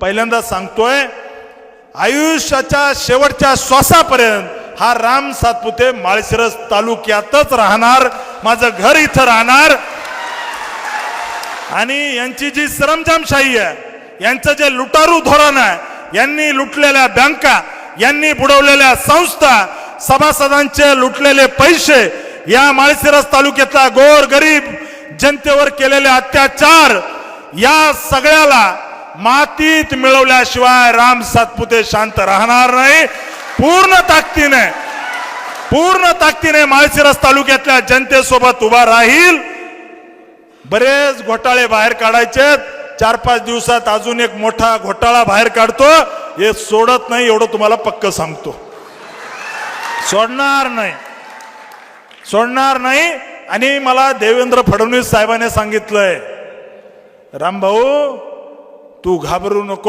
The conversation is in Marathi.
पहिल्यांदा सांगतोय आयुष्याच्या शेवटच्या श्वासापर्यंत हा राम सातपुते माळशिरस तालुक्यातच राहणार माझं घर इथं राहणार. आणि यांची जी सरंजामशाही आहे यांचं जे लुटारू धोरण आहे यांनी लुटलेल्या बँका यांनी बुडवलेल्या संस्था सभासदांचे लुटलेले पैसे या माळशिरस तालुक्यातला गोर गरीब जनतेवर केलेले अत्याचार या सगळ्याला मातीत मिळवल्याशिवाय राम सातपुते शांत राहणार नाही. पूर्ण ताकदीने पूर्ण ताकदीने माळशिरस तालुक्यातल्या जनतेसोबत उभा राहील. बरेच घोटाळे बाहेर काढायचे चार पाच दिवसात अजून एक मोठा घोटाळा बाहेर काढतो. हे सोडत नाही एवढं तुम्हाला पक्क सांगतो. सोडणार नाही. सोडणार नाही. आणि मला देवेंद्र फडणवीस साहेबांनी सांगितलंय रामभाऊ तू घाबरू नको.